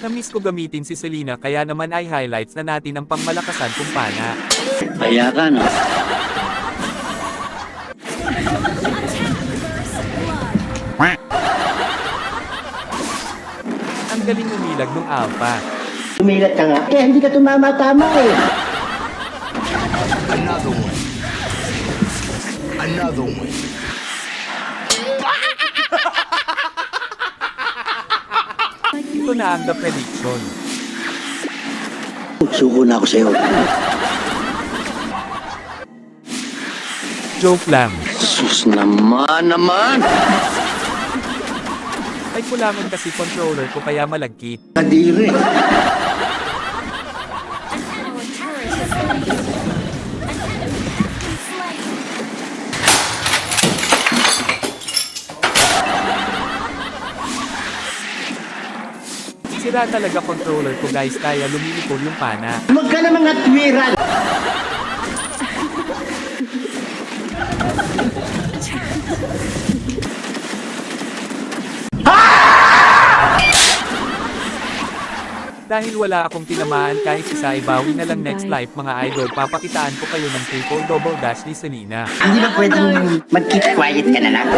Namiss ko gamitin si Selena kaya naman ay highlights na natin ang pangmalakasan kung pana. Kaya ka, no? Ang galing umilag nung alpha. Tumilat ka nga. Kaya hindi ka tumama-tama eh. Another one. Another one. Ito na ang the prediction. Suko na ako sa'yo. Joke lang. Sus naman naman! Ay kulangan kasi controller ko kaya malagkit. Kadiri. Sira talaga controller ko guys kaya lumilipol yung pana. Huwag ka na mga twiran! Dahil wala akong tinamaan kahit isa ay bawi na lang next life mga idol papakitaan ko kayo ng triple double dash ni Selena. Hindi ba pwedeng mag-keep quiet ka na lang?